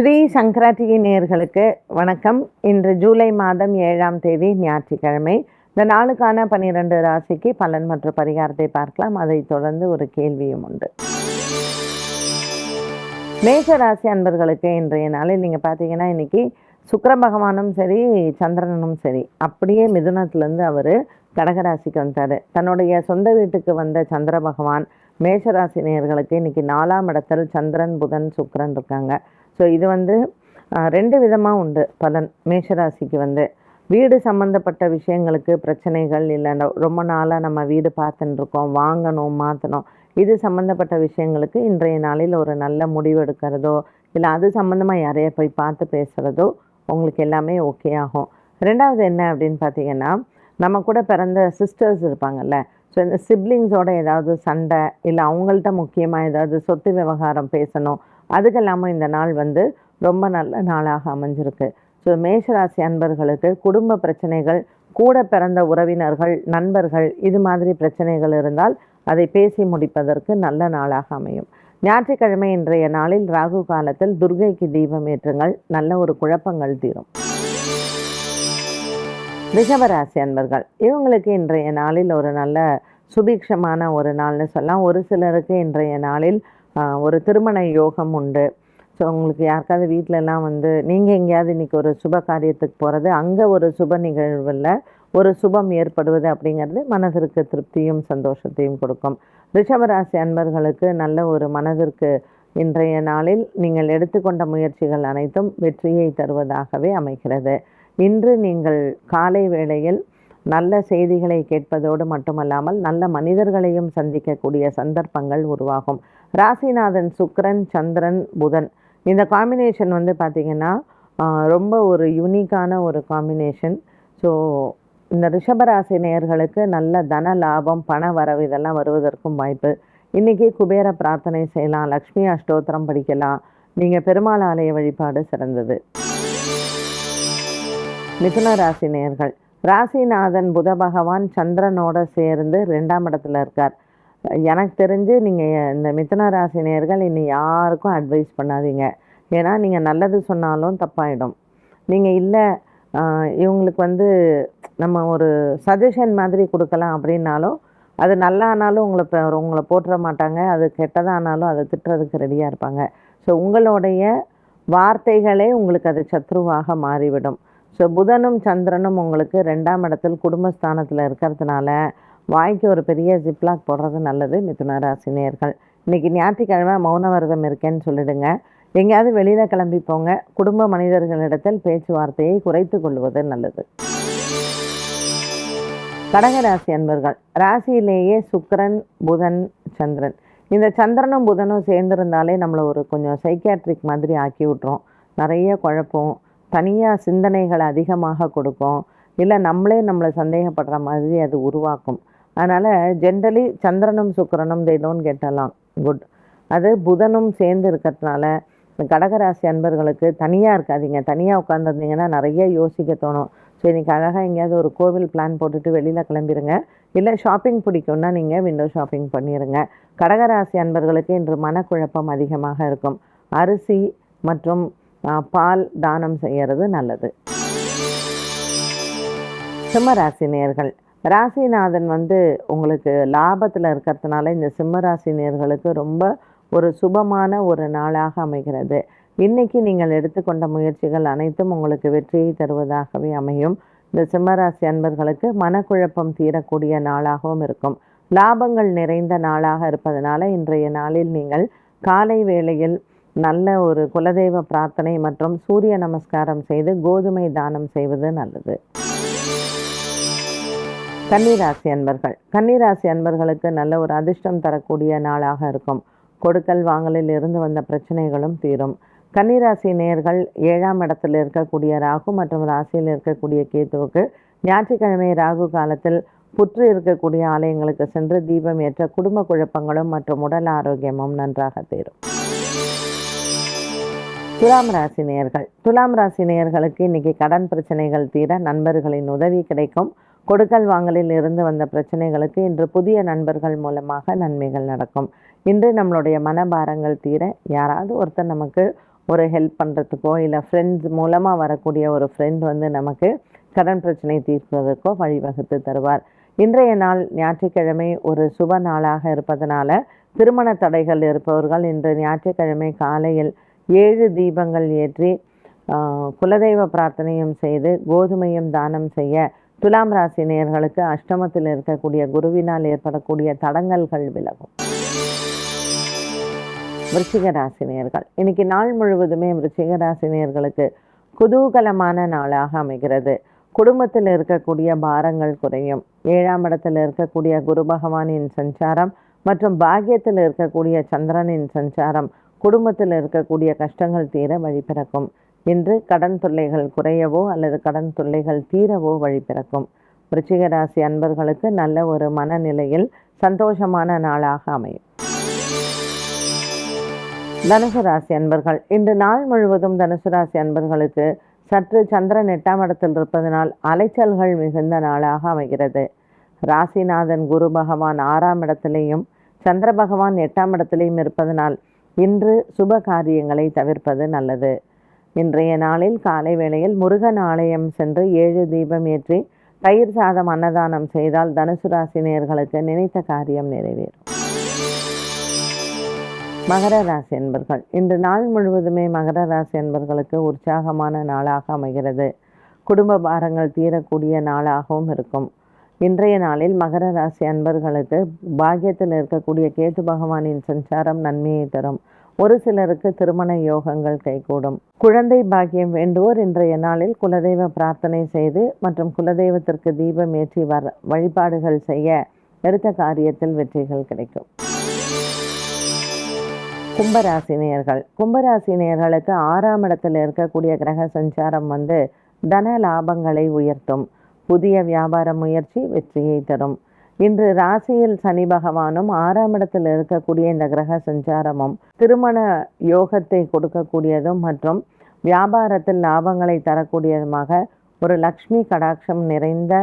ஸ்ரீ சங்கரா TV நேயர்களுக்கு வணக்கம். இன்று ஜூலை மாதம் ஏழாம் தேதி ஞாயிற்றுக்கிழமை. இந்த நாளுக்கான பன்னிரெண்டு ராசிக்கு பலன் மற்றும் பரிகாரத்தை பார்க்கலாம். அதைத் தொடர்ந்து ஒரு கேள்வியும் உண்டு. மேஷ ராசி அன்பர்களுக்கு இன்றைய நாளில் நீங்கள் பார்த்தீங்கன்னா இன்றைக்கி சுக்கர பகவானும் சரி சந்திரனும் சரி அப்படியே மிதுனத்துலேருந்து அவர் கடகராசிக்கு வந்தார் தன்னுடைய சொந்த வீட்டுக்கு வந்த சந்திர பகவான் மேஷராசி நேயர்களுக்கு இன்றைக்கி நாலாம் இடத்தில் சந்திரன் புதன் சுக்கரன் இருக்காங்க. ஸோ இது வந்து ரெண்டு விதமாக உண்டு பலன் மேஷராசிக்கு வந்து. வீடு சம்மந்தப்பட்ட விஷயங்களுக்கு பிரச்சனைகள் இல்லை ரொம்ப நாளாக நம்ம வீடு பார்த்துன்னு இருக்கோம் வாங்கணும் மாற்றணும் இது சம்மந்தப்பட்ட விஷயங்களுக்கு இன்றைய நாளில் ஒரு நல்ல முடிவு எடுக்கிறதோ இல்லை அது சம்மந்தமாக யாரைய போய் பார்த்து பேசுகிறதோ உங்களுக்கு எல்லாமே ஓகே ஆகும். ரெண்டாவது என்ன அப்படின்னு பார்த்தீங்கன்னா நம்ம கூட பிறந்த சிஸ்டர்ஸ் இருப்பாங்கல்ல. ஸோ இந்த சிப்ளிங்ஸோட ஏதாவது சண்டை இல்லை அவங்கள்ட்ட முக்கியமாக ஏதாவது சொத்து விவகாரம் பேசணும் அதுக்கெல்லாமல் இந்த நாள் வந்து ரொம்ப நல்ல நாளாக அமைஞ்சிருக்கு. ஸோ மேஷராசி அன்பர்களுக்கு குடும்ப பிரச்சனைகள் கூட பிறந்த உறவினர்கள் நண்பர்கள் இது மாதிரி பிரச்சனைகள் இருந்தால் அதை பேசி முடிப்பதற்கு நல்ல நாளாக அமையும். ஞாயிற்றுக்கிழமை இன்றைய நாளில் ராகு காலத்தில் துர்கைக்கு தீபம் ஏற்றுங்கள். நல்ல ஒரு குழப்பங்கள் தீரும். ரிஷபராசி அன்பர்கள் இவங்களுக்கு இன்றைய நாளில் ஒரு நல்ல சுபீக்ஷமான ஒரு நாள்னு சொல்லலாம். ஒரு சிலருக்கு இன்றைய நாளில் ஒரு திருமண யோகம் உண்டு. ஸோ உங்களுக்கு யாருக்காவது வீட்டிலலாம் வந்து நீங்கள் எங்கேயாவது இன்றைக்கி ஒரு சுப காரியத்துக்கு போகிறது அங்கே ஒரு சுப நிகழ்வில் ஒரு சுபம் ஏற்படுவது அப்படிங்கிறது மனதிற்கு திருப்தியும் சந்தோஷத்தையும் கொடுக்கும். ரிஷபராசி அன்பர்களுக்கு நல்ல ஒரு மனதிற்கு இன்றைய நாளில் நீங்கள் எடுத்துக்கொண்ட முயற்சிகள் அனைத்தும் வெற்றியை தருவதாகவே அமைகிறது. இன்று நீங்கள் காலை வேளையில் நல்ல செய்திகளை கேட்பதோடு மட்டுமல்லாமல் நல்ல மனிதர்களையும் சந்திக்கக்கூடிய சந்தர்ப்பங்கள் உருவாகும். ராசிநாதன் சுக்ரன் சந்திரன் புதன். இந்த காம்பினேஷன் வந்து பார்த்திங்கன்னா ரொம்ப ஒரு யூனிக்கான ஒரு காம்பினேஷன் ஸோ இந்த ரிஷபராசி நேயர்களுக்கு நல்ல தன லாபம் பண வரவு இதெல்லாம் வருவதற்கும் வாய்ப்பு. இன்றைக்கி குபேர பிரார்த்தனை செய்யலாம் லக்ஷ்மி அஷ்டோத்திரம் படிக்கலாம். நீங்கள் பெருமாள் ஆலய வழிபாடு சிறந்தது. மிதுன ராசி நேயர்கள். ராசிநாதன் புத பகவான் சந்திரனோட சேர்ந்து ரெண்டாம் இடத்துல இருக்கார். எனக்கு தெரிஞ்சு நீங்கள் இந்த மிதன ராசி நேர்கள் இனி யாருக்கும் அட்வைஸ் பண்ணாதீங்க. ஏன்னா நீங்கள் நல்லது சொன்னாலும் தப்பாயிடும். நீங்கள் இல்லை இவங்களுக்கு வந்து நம்ம ஒரு சஜஷன் மாதிரி கொடுக்கலாம் அப்படின்னாலும் அது நல்லா ஆனாலும் உங்களை உங்களை போட்டுற மாட்டாங்க. அது கெட்டதானாலும் அதை திட்டுறதுக்கு ரெடியாக இருப்பாங்க. ஸோ உங்களுடைய வார்த்தைகளே உங்களுக்கு அது சத்ருவாக மாறிவிடும். ஸோ புதனும் சந்திரனும் உங்களுக்கு ரெண்டாம் இடத்தில் குடும்பஸ்தானத்தில் இருக்கிறதுனால வாய்க்கு ஒரு பெரிய ஜிப்லாக் போடுறது நல்லது மிதுன ராசி இன்னைக்கு ஞாயிற்றுக்கிழமை மௌன விரதம் இருக்கேன்னு சொல்லிடுங்க. எங்கேயாவது வெளியில் கிளம்பி போங்க. குடும்ப மனிதர்களிடத்தில் பேச்சுவார்த்தையை குறைத்து கொள்வது நல்லது. கடகராசி அன்பர்கள் ராசியிலேயே சுக்கரன் புதன் சந்திரன். இந்த சந்திரனும் புதனும் சேர்ந்திருந்தாலே நம்மளை ஒரு கொஞ்சம் சைக்கியாட்ரிக் மாதிரி ஆக்கி விட்ரும் நிறைய குழப்பம். தனியாக சிந்தனைகள் அதிகமாக கொடுக்கும். இல்லை நம்மளே நம்மளை சந்தேகப்படுற மாதிரி அது உருவாக்கும். அதனால் ஜென்ரலி சந்திரனும் சுக்கிரனும் they don't get along good அது புதனும் சேர்ந்து இருக்கிறதுனால கடகராசி அன்பர்களுக்கு தனியாக இருக்காதீங்க. தனியாக உட்காந்துருந்தீங்கன்னா நிறைய யோசிக்க தோணும். ஸோ இன்னைக்கு அழகாக எங்கேயாவது ஒரு கோவில் பிளான் போட்டுட்டு வெளியில் கிளம்பிடுங்க இல்லை ஷாப்பிங் பிடிக்கும்னா நீங்கள் விண்டோ ஷாப்பிங் பண்ணிடுங்க கடகராசி அன்பர்களுக்கு இன்று மனக்குழப்பம் அதிகமாக இருக்கும். அரிசி மற்றும் பால் தானம் செய்கிறது நல்லது. சிம்மராசி நேர்கள் ராசிநாதன் வந்து உங்களுக்கு லாபத்தில் இருக்கிறதுனால இந்த சிம்மராசினர்களுக்கு ரொம்ப ஒரு சுபமான ஒரு நாளாக அமைகிறது. இன்னைக்கு நீங்கள் எடுத்துக்கொண்ட முயற்சிகள் அனைத்தும் உங்களுக்கு வெற்றியை தருவதாகவே அமையும். இந்த சிம்மராசி அன்பர்களுக்கு மனக்குழப்பம் தீரக்கூடிய நாளாகவும் இருக்கும். லாபங்கள் நிறைந்த நாளாக இருப்பதனால இன்றைய நாளில் நீங்கள் காலை வேளையில் நல்ல ஒரு குலதெய்வ பிரார்த்தனை மற்றும் சூரிய நமஸ்காரம் செய்து கோதுமை தானம் செய்வது நல்லது. கன்னிராசி அன்பர்கள். கன்னிராசி அன்பர்களுக்கு நல்ல ஒரு அதிர்ஷ்டம் தரக்கூடிய நாளாக இருக்கும். கொடுக்கல் வாங்கலில் இருந்து வந்த பிரச்சனைகளும் தீரும். கன்னிராசி நேர்கள் ஏழாம் இடத்தில் இருக்கக்கூடிய ராகு மற்றும் ராசியில் இருக்கக்கூடிய கேத்துவுக்கு ஞாயிற்றுக்கிழமை ராகு காலத்தில் புற்று இருக்கக்கூடிய ஆலயங்களுக்கு சென்று தீபம் ஏற்ற குடும்ப குழப்பங்களும் மற்றும் உடல் ஆரோக்கியமும் நன்றாக தீரும். துலாம் ராசி நேயர்கள் துலாம் ராசி நேர்களுக்கு இன்னைக்கு கடன் பிரச்சனைகள் தீர நண்பர்களின் உதவி கிடைக்கும். கொடுக்கல் வாங்கலில் இருந்து வந்த பிரச்சனைகளுக்கு இன்று புதிய நண்பர்கள் மூலமாக நன்மைகள் நடக்கும். இன்று நம்மளுடைய மனபாரங்கள் தீர யாராவது ஒருத்தர் நமக்கு ஒரு ஹெல்ப் பண்ணுறதுக்கோ இல்லை ஃப்ரெண்ட்ஸ் மூலமாக வரக்கூடிய ஒரு ஃப்ரெண்ட் வந்து நமக்கு கடன் பிரச்சனை தீர்ப்பதற்கோ வழிவகுத்து தருவார். இன்றைய நாள் ஞாயிற்றுக்கிழமை ஒரு சுப நாளாக இருப்பதனால திருமண தடைகள் இருப்பவர்கள் இன்று ஞாயிற்றுக்கிழமை காலையில் ஏழு தீபங்கள் ஏற்றி குலதெய்வ பிரார்த்தனையும் செய்து கோதுமையும் தானம் செய்ய துலாம் ராசி நேயர்களுக்கு அஷ்டமத்தில் இருக்கக்கூடிய குருவினால் ஏற்படக்கூடிய தடங்கல்கள் விலகும். விருச்சிக ராசி நேயர்கள். இன்னைக்கு நாள் முழுவதுமே விருச்சிக ராசி நேயர்களுக்கு குதூகலமான நாளாக அமைகிறது. குடும்பத்தில் இருக்கக்கூடிய பாரங்கள் குறையும். ஏழாம் இடத்தில் இருக்கக்கூடிய குரு பகவானின் சஞ்சாரம் மற்றும் பாக்கியத்தில் இருக்கக்கூடிய சந்திரனின் சஞ்சாரம் குடும்பத்தில் இருக்கக்கூடிய கஷ்டங்கள் தீர வழிபிறக்கும் இன்று கடன் தொல்லைகள் குறையவோ அல்லது கடன் தொல்லைகள் தீரவோ வழி பிறக்கும். விருச்சிக ராசி அன்பர்களுக்கு நல்ல ஒரு மனநிலையில் சந்தோஷமான நாளாக அமையும். தனுசு ராசி அன்பர்கள் இன்று நாள் முழுவதும் தனுசு ராசி அன்பர்களுக்கு சற்று சந்திரன் எட்டாம் இடத்தில் இருப்பதனால் அலைச்சல்கள் மிகுந்த நாளாக அமைகிறது. ராசிநாதன் குரு பகவான் ஆறாம் இடத்திலேயும் சந்திர பகவான் எட்டாம் இடத்திலேயும் இருப்பதனால் இன்று சுப காரியங்களை தவிர்ப்பது நல்லது. இன்றைய நாளில் காலை வேளையில் முருகன் ஆலயம் சென்று ஏழு தீபம் ஏற்றி தயிர் சாதம் அன்னதானம் செய்தால் தனுசு ராசி நேர்களுக்கு நினைத்த காரியம் நிறைவேறும். மகர ராசி என்பர்கள் இன்று நாள் முழுவதுமே மகர ராசி என்பர்களுக்கு உற்சாகமான நாளாக அமைகிறது. குடும்ப பாரங்கள் தீரக்கூடிய நாளாகவும் இருக்கும். இன்றைய நாளில் மகர ராசி அன்பர்களுக்கு பாக்கியத்தில் இருக்கக்கூடிய கேது பகவானின் சஞ்சாரம் நன்மையை தரும். ஒரு சிலருக்கு திருமண யோகங்கள் கைகூடும். குழந்தை பாக்கியம் வேண்டுவோர் இன்றைய நாளில் குலதெய்வ பிரார்த்தனை செய்து மற்றும் குலதெய்வத்திற்கு தீபம் ஏற்றி வர வழிபாடுகள் செய்ய எடுத்த காரியத்தில் வெற்றிகள் கிடைக்கும். கும்பராசினியர்கள் கும்பராசினியர்களுக்கு ஆறாம் இடத்தில் இருக்கக்கூடிய கிரக சஞ்சாரம் வந்து தன லாபங்களை உயர்த்தும். புதிய வியாபார முயற்சி வெற்றியை தரும். இன்று ராசியில் சனி பகவானும் ஆறாம் இடத்தில் இருக்கக்கூடிய இந்த கிரக சஞ்சாரமும் திருமண யோகத்தை கொடுக்கக்கூடியதும் மற்றும் வியாபாரத்தில் லாபங்களை தரக்கூடியதுமாக ஒரு லக்ஷ்மி கடாட்சம் நிறைந்த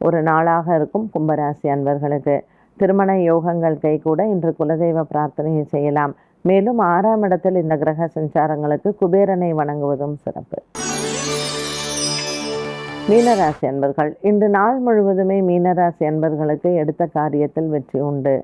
ஒரு நாளாக இருக்கும் கும்பராசி அன்பர்களுக்கு. திருமண யோகங்கள் கைகூட இன்று குலதெய்வ பிரார்த்தனையை செய்யலாம். மேலும் ஆறாம் இடத்தில் இந்த கிரக சஞ்சாரங்களுக்கு குபேரனை வணங்குவதும் சிறப்பு. மீனராசி அன்பர்கள் இன்று நாள் முழுவதுமே மீனராசி அன்பர்களுக்கு எடுத்த காரியத்தில் வெற்றி உண்டு.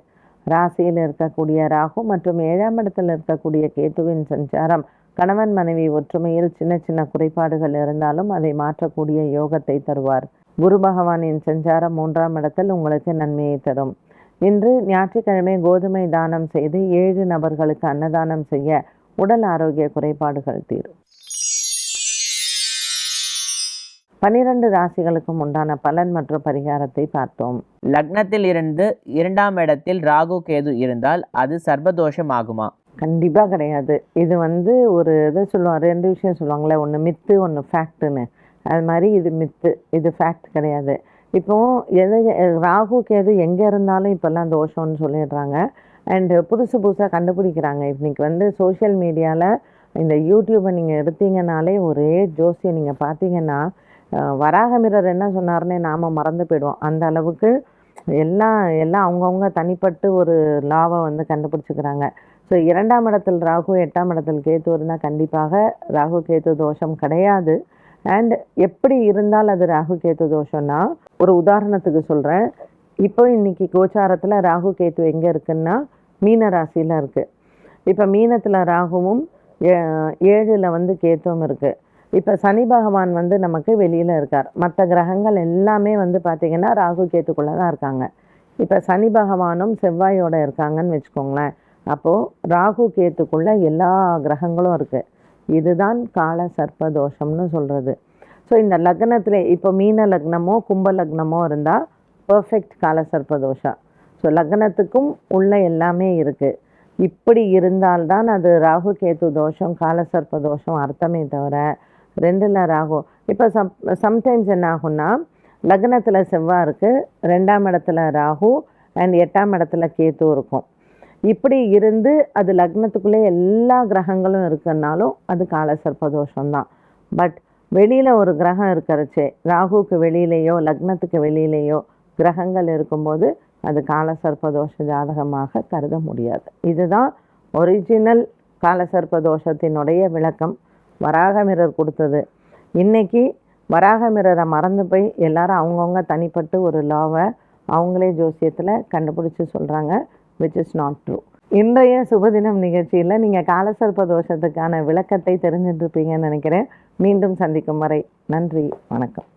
ராசியில் இருக்கக்கூடிய ராகு மற்றும் ஏழாம் இடத்தில் இருக்கக்கூடிய கேத்துவின் சஞ்சாரம் கணவன் மனைவி ஒற்றுமையில் சின்ன சின்ன குறைபாடுகள் இருந்தாலும் அதை மாற்றக்கூடிய யோகத்தை தருவார். குரு பகவானின் சஞ்சாரம் மூன்றாம் இடத்தில் உங்களுக்கு நன்மையை தரும். இன்று ஞாயிற்றுக்கிழமை கோதுமை தானம் செய்து ஏழு நபர்களுக்கு அன்னதானம் செய்ய உடல் ஆரோக்கிய குறைபாடுகள் தீரும். பனிரெண்டு ராசிகளுக்கும் உண்டான பலன் மற்றும் பரிகாரத்தை பார்த்தோம். லக்னத்தில் இருந்து இரண்டாம் இடத்தில் ராகு கேது இருந்தால் அது சர்வதோஷம் ஆகுமா கண்டிப்பாக கிடையாது. இது வந்து ஒரு இது சொல்லுவாங்க ரெண்டு விஷயம் சொல்லுவாங்களே ஒன்று மித்து ஒன்று ஃபேக்ட்டுன்னு அது மாதிரி இது மித்து இது ஃபேக்ட் கிடையாது. இப்போ எது ராகு கேது எங்கே இருந்தாலும் இப்போல்லாம் தோஷம்னு சொல்லிடுறாங்க. அண்டு புதுசு புதுசாக கண்டுபிடிக்கிறாங்க. இன்னைக்கு வந்து சோஷியல் மீடியாவில் இந்த யூடியூப்பை நீங்கள் எடுத்தீங்கனாலே ஒரே ஜோசியை நீங்கள் பார்த்தீங்கன்னா வராகமிரர் என்ன சொன்னார்னே நாம் மறந்து போயிடுவோம். அந்த அளவுக்கு எல்லாம் எல்லாம் அவங்கவுங்க தனிப்பட்டு ஒரு லாவை வந்து கண்டுபிடிச்சிக்கிறாங்க. ஸோ இரண்டாம் இடத்தில் ராகு எட்டாம் இடத்தில் கேத்து இருந்தால் கண்டிப்பாக ராகு கேத்து தோஷம் கிடையாது. அண்ட் எப்படி இருந்தால் அது ராகு கேத்து தோஷம்னா ஒரு உதாரணத்துக்கு சொல்கிறேன் இப்போ இன்றைக்கி கோச்சாரத்தில் ராகு கேத்து எங்கே இருக்குன்னா மீன ராசியில் இருக்குது இப்போ மீனத்தில் ராகுவும் ஏழில் வந்து கேத்துவும் இருக்குது இப்போ சனி பகவான் வந்து நமக்கு வெளியில் இருக்கார். மற்ற கிரகங்கள் எல்லாமே வந்து பார்த்திங்கன்னா ராகு கேத்துக்குள்ளே தான் இருக்காங்க. இப்போ சனி பகவானும் செவ்வாயோடு இருக்காங்கன்னு வச்சுக்கோங்களேன். அப்போது ராகு கேத்துக்குள்ளே எல்லா கிரகங்களும் இருக்குது இதுதான் கால சர்ப்ப தோஷம்னு சொல்கிறது ஸோ இந்த லக்னத்தில் இப்போ மீன லக்னமோ கும்ப லக்னமோ இருந்தால் பர்ஃபெக்ட் கால சர்ப்ப தோஷம் ஸோ லக்னத்துக்கும் உள்ள எல்லாமே இருக்குது இப்படி இருந்தால்தான் அது ராகு கேத்து தோஷம் காலசர்ப்ப தோஷம் அர்த்தமே தவிர ரெண்டில் ராகு. இப்போ சம் சம்டைம்ஸ் என்ன ஆகும்னா லக்னத்தில் செவ்வாய் இருக்குது ரெண்டாம் இடத்துல ராகு அண்ட் எட்டாம் இடத்துல கேத்து இருக்கும். இப்படி இருந்து அது லக்னத்துக்குள்ளே எல்லா கிரகங்களும் இருக்குன்னாலும் அது கால சர்ப்பதோஷம்தான். பட் வெளியில் ஒரு கிரகம் இருக்கிறச்சே ராகுக்கு வெளியிலேயோ லக்னத்துக்கு வெளியிலேயோ கிரகங்கள் இருக்கும்போது அது கால சர்ப்பதோஷ ஜாதகமாக கருத முடியாது. இதுதான் ஒரிஜினல் கால சர்ப்பதோஷத்தினுடைய விளக்கம். வராகமிரர் கொடுத்தது. இன்றைக்கி வராகமிரரை மறந்து போய் எல்லாரும் அவங்கவுங்க தனிப்பட்டு ஒரு லாவை அவங்களே ஜோசியத்தில் கண்டுபிடிச்சி சொல்கிறாங்க விச் இஸ் நாட் ட்ரூ இன்றைய சுபதினம் நிகழ்ச்சியில் நீங்கள் காலசர்ப்ப தோஷத்துக்கான விளக்கத்தை தெரிஞ்சுட்டு இருப்பீங்கன்னு நினைக்கிறேன். மீண்டும் சந்திக்கும் வரை நன்றி வணக்கம்.